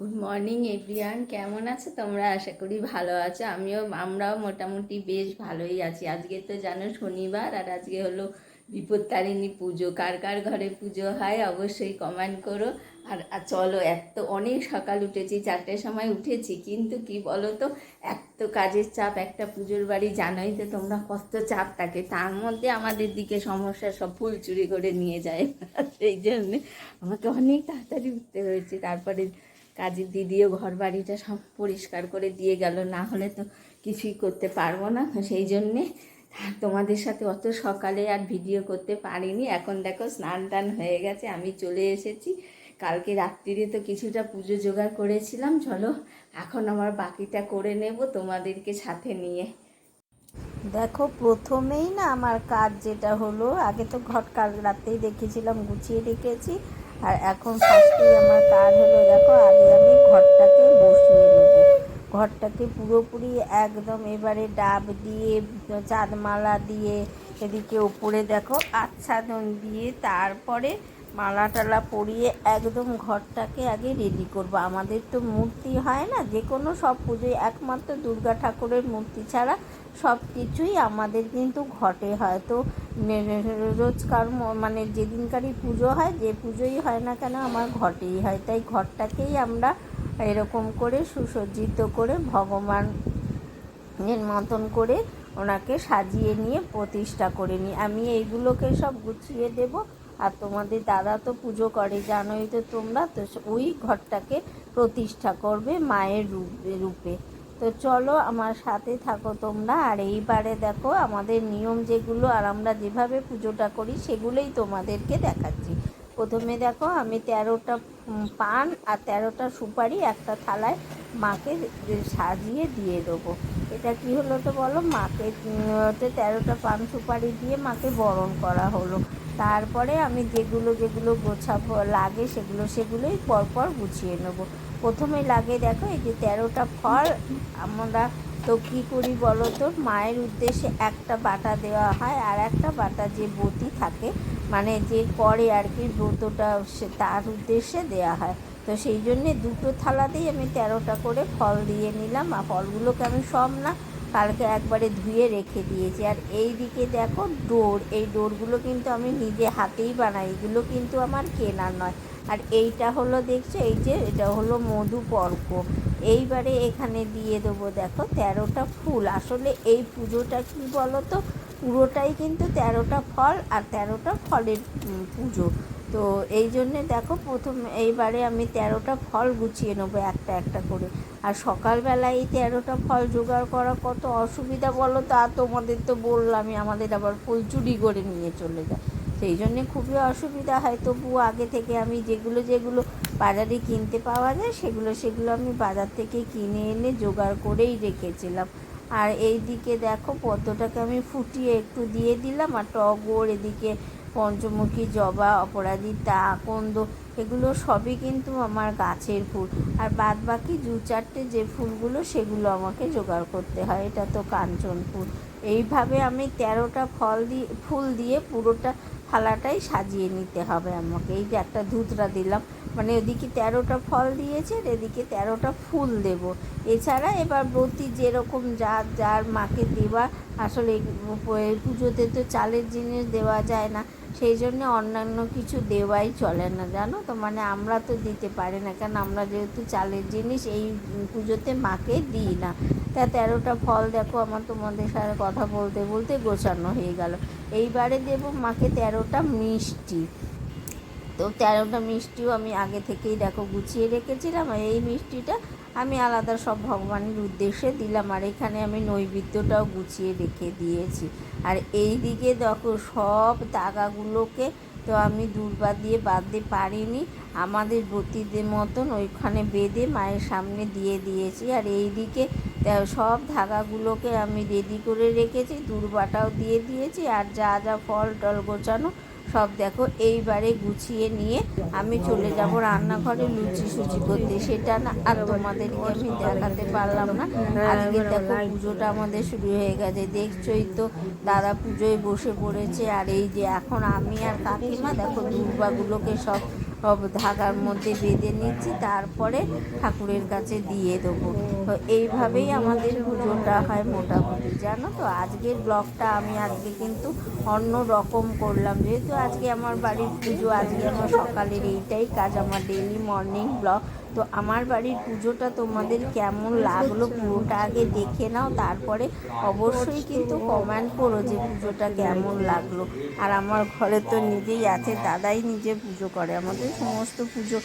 Good morning everyone কেমন আছো তোমরা? আশা করি ভালো আছো। আমিও, আমরাও মোটামুটি বেশ ভালোই আছি। আজকে তো জানো শনিবার, আর আজকে হলো বিপত্তারিণী পুজো। কার কার ঘরে পুজো হয় অবশ্যই কমেন্ট করো। আর আর চলো এত অনেক সকাল উঠেছি, চারটের সময় উঠেছি, কিন্তু কি বলো তো এত কাজের চাপ, একটা পুজোর বাড়ি জানোই তো তোমরা কত চাপ থাকে। তার মধ্যে আমাদের দিকে সমস্যা সব ফুল চুরি করে নিয়ে যায়। সেই জন্যে আমাকে অনেক তাড়াতাড়ি উঠতে হয়েছে। তারপরে কাজের দিদিও ঘর বাড়িটা সব পরিষ্কার করে দিয়ে গেল, না হলে তো কিছুই করতে পারব না। সেই জন্যে তোমাদের সাথে অত সকালে আর ভিডিও করতে পারিনি। এখন দেখো স্নান টান হয়ে গেছে, আমি চলে এসেছি। কালকে রাত্রিরে তো কিছুটা পুজো জোগাড় করেছিলাম, চলো এখন আমার বাকিটা করে নেব তোমাদেরকে সাথে নিয়ে। দেখো প্রথমেই না আমার কাজ যেটা হলো, আগে তো ঘট কাল রাতেই দেখেছিলাম, গুছিয়ে রেখেছি। আর এখন ফার্স্টে আমার কাজ হলো, দেখো, আগে আমি ঘরটাকে বসিয়ে নেব। ঘরটাকে পুরোপুরি একদম এবারে ডাব দিয়ে, চাঁদমালা দিয়ে, এদিকে ওপরে দেখো আচ্ছাদন দিয়ে, তারপরে মালা টালা পরিয়ে একদম ঘরটাকে আগে রেডি করব। আমাদের তো মূর্তি হয় না, যে কোনো সব পুজোয় একমাত্র দুর্গা ঠাকুরের মূর্তি ছাড়া সব কিছুই আমাদের কিন্তু ঘটে হয়। তো রোজকার মানে যেদিনকারই পুজো হয়, যে পুজোই হয় না কেন আমার ঘটেই হয়। তাই ঘরটাকেই আমরা এরকম করে সুসজ্জিত করে ভগবান এর মতন করে ওনাকে সাজিয়ে নিয়ে প্রতিষ্ঠা করে নিই। আমি এইগুলোকে সব গুছিয়ে দেব। আর তোমাদের দাদা তো পুজো করে, জানোই তো তোমরা, তো ওই ঘরটাকে প্রতিষ্ঠা করবে মায়ের রূপে রূপে। তো চলো আমার সাথে থাকো তোমরা, আর এইবারে দেখো আমাদের নিয়ম যেগুলো, আর আমরা যেভাবে পুজোটা করি সেগুলোই তোমাদেরকে দেখাচ্ছি। প্রথমে দেখো, আমি তেরোটা পান আর তেরোটা সুপারি একটা থালায় মাকে সাজিয়ে দিয়ে দেবো। এটা কি হলো তো বলো? মাকে তেরোটা পান সুপারি দিয়ে মাকে বরণ করা হলো। তারপরে আমি যেগুলো যেগুলো গোছাবো, লাগে সেগুলো, সেগুলোই পরপর গুছিয়ে নেব। প্রথমে লাগে দেখো এই যে তেরোটা ফল, আমরা তো কী করি বলো তো? মায়ের উদ্দেশ্যে একটা বাটা দেওয়া হয় আর একটা বাটা যে বটি থাকে মানে যে করে আর কি ব্রতটা সে তার উদ্দেশ্যে দেওয়া হয়। তো সেই জন্যে দুটো থালাতেই আমি তেরোটা করে ফল দিয়ে নিলাম। আর ফলগুলোকে আমি সব না কালকে একবারে ধুয়ে রেখে দিয়েছি। আর এই দিকে দেখো ডোর, এই ডোরগুলো কিন্তু আমি নিজে হাতেই বানাই, এগুলো কিন্তু আমার কেনা নয়। আর এইটা হলো দেখছ, এই যে এটা হলো মধু পর্ক এইবারে এখানে দিয়ে দেবো, দেখো তেরোটা ফুল। আসলে এই পুজোটা কি বলো তো পুরোটাই কিন্তু তেরোটা ফল আর তেরোটা ফলের পুজো। তো এই জন্যে দেখো প্রথম এইবারে আমি তেরোটা ফল গুছিয়ে নেব একটা একটা করে। আর সকালবেলা এই তেরোটা ফল জোগাড় করা কত অসুবিধা বলো তা তোমাদের তো বললামই, আমাদের আবার ফুল চুরি করে নিয়ে চলে যায়। সেই জন্যে খুবই অসুবিধা হয় তবুও আগে থেকে আমি যেগুলো যেগুলো বাজারে কিনতে পাওয়া যায়, সেগুলো সেগুলো আমি বাজার থেকে কিনে এনে জোগাড় করেই রেখেছিলাম। আর এই দিকে দেখো পদ্মটাকে আমি ফুটিয়ে একটু দিয়ে দিলাম, আর টগর এদিকে পঞ্চমুখী, জবা অপরাজিতা আকন্দ, এগুলো সবই কিন্তু আমার গাছের ফুল। আর বাদ বাকি দু চারটে যে ফুলগুলো, সেগুলো আমাকে জোগাড় করতে হয়। এটা তো কাঞ্চন ফুল। এইভাবে আমি তেরোটা ফল দিয়ে ফুল দিয়ে পুরোটা থালাটাই সাজিয়ে নিতে হবে আমাকে। এই যে একটা ধুতরা দিলাম। মানে ওদিকে তেরোটা ফল দিয়েছে, আর এদিকে তেরোটা ফুল দেব। এছাড়া এবার ব্রতী যেরকম যার যার মাকে দেওয়া আসলে পুজোতে তো চালের জিনিস দেওয়া যায় না, সেই জন্য অন্যান্য কিছু দেওয়াই চলে না, জানো তো? মানে আমরা তো দিতে পারি না কারণ আমরা যেহেতু চালের জিনিস এই পুজোতে মাকে দিই না। তা তেরোটা ফল দেখো, আমার তোমাদের সাথে কথা বলতে বলতে গোছানো হয়ে গেল। এইবারে দেব মাকে তেরোটা মিষ্টি। তো তেরোটা মিষ্টিও আমি আগে থেকেই দেখো গুছিয়ে রেখেছিলাম, আর এই মিষ্টিটা আমি আলাদা সব ভগবানের উদ্দেশ্যে দিলাম, আর এখানে আমি নৈবেদ্যটাও গুছিয়ে রেখে দিয়েছি। আর এই দিকে দেখো সব দাগাগুলোকে তো আমি দুর্বা দিয়ে বাঁধতে পারিনি, আমাদের বতীদের মতন ওইখানে বেঁধে মায়ের সামনে দিয়ে দিয়েছি। আর এই দিকে সব ধাগাগুলোকে আমি রেডি করে রেখেছি দুর্বাটাও দিয়ে দিয়েছি, আর যা যা ফল টল গোছানো সব দেখো, এইবারে গুছিয়ে নিয়ে আমি চলে যাব রান্নাঘরে লুচি সুচি করতে। সেটা না, আর তোমাদেরকে আমি দেখাতে পারলাম না। আজকে দেখো পুজোটা আমাদের শুরু হয়ে গেছে। দেখছোই তো, দাদা পুজোয় বসে পড়েছে। আর এই যে এখন আমি আর কাকিমা, দেখো দুর্বাগুলোকে সব ধাগার মধ্যে বেঁধে নিচ্ছি তারপরে ঠাকুরের কাছে দিয়ে দেবো। তো এইভাবেই আমাদের পুজোটা হয় মোটামুটি, জানো তো? আজকের ব্লগটা আমি আজকে কিন্তু অন্য রকম করলাম। যেহেতু আজকে আমার বাড়ির পুজো, আজকে আমার সকালের এইটাই কাজ, আমার ডেইলি মর্নিং ব্লগ তো আমার বাড়ির পুজোটা তোমাদের কেমন লাগল পুরোটা আগে দেখে নাও, তারপরে অবশ্যই কিন্তু কমেন্ট করো যে পুজোটা কেমন লাগল। আর আমার ঘরে তো নিজেই আছে, দাদাই নিজে পুজো করে, আমাদের সমস্ত পুজো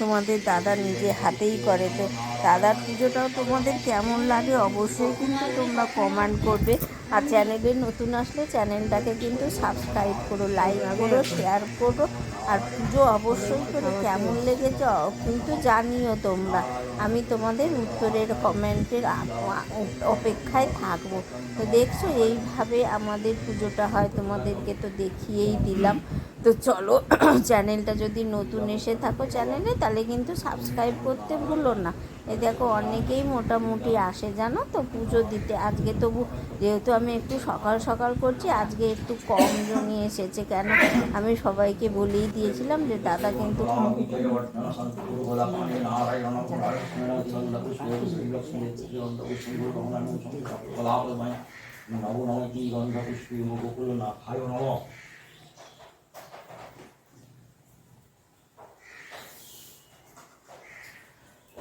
তোমাদের দাদা নিজে হাতেই করে, তো দাদার পুজোটাও তোমাদের কেমন লাগে অবশ্যই কিন্তু তোমরা কমেন্ট করবে। আর চ্যানেলে নতুন আসলে চ্যানেলটাকে কিন্তু সাবস্ক্রাইব করো লাইক করো শেয়ার করো। আর পুজো অবশ্যই করে কেমন লেগেছে কিন্তু জানিও তোমরা আমি তোমাদের উত্তরের কমেন্টের অপেক্ষায় থাকব। তো দেখছ এইভাবে আমাদের পুজোটা হয় তোমাদেরকে তো দেখিয়েই দিলাম। তো চলো চ্যানেলটা যদি নতুন এসে থাকো চ্যানেলে তাহলে কিন্তু সাবস্ক্রাইব করতে ভুলো না। এ দেখো, অনেকেই মোটামুটি আসে, জানো তো, পুজো দিতে। আজকে তবু যেহেতু আমি একটু সকাল সকাল করছি, আজকে একটু কম জনই এসেছে কেন? আমি সবাইকে বলেই দিয়েছিলাম যে, দাদা কিন্তু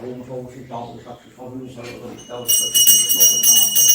homofoon, gigantisch, van hun zelf, dat is nog een aantal.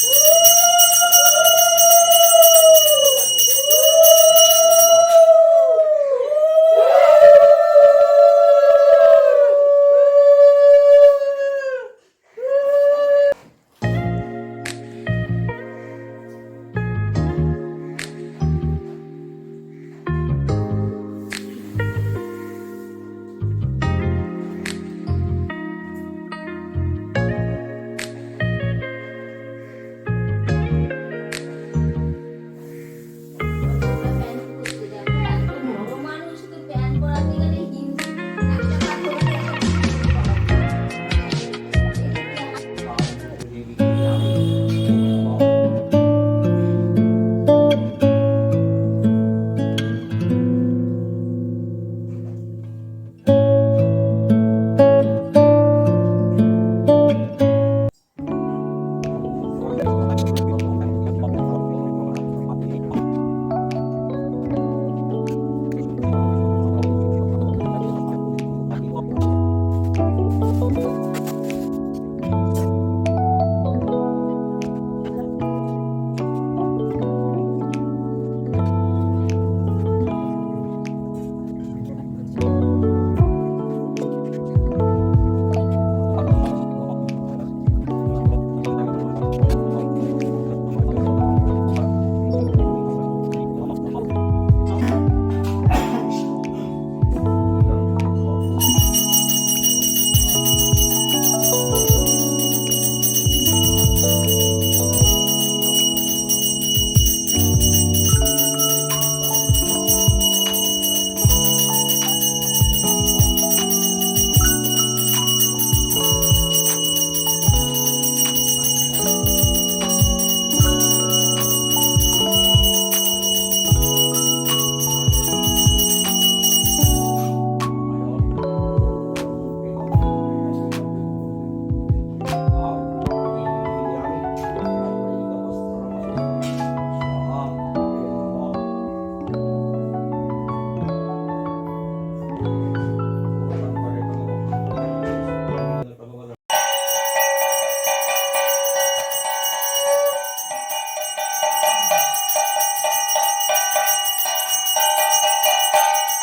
you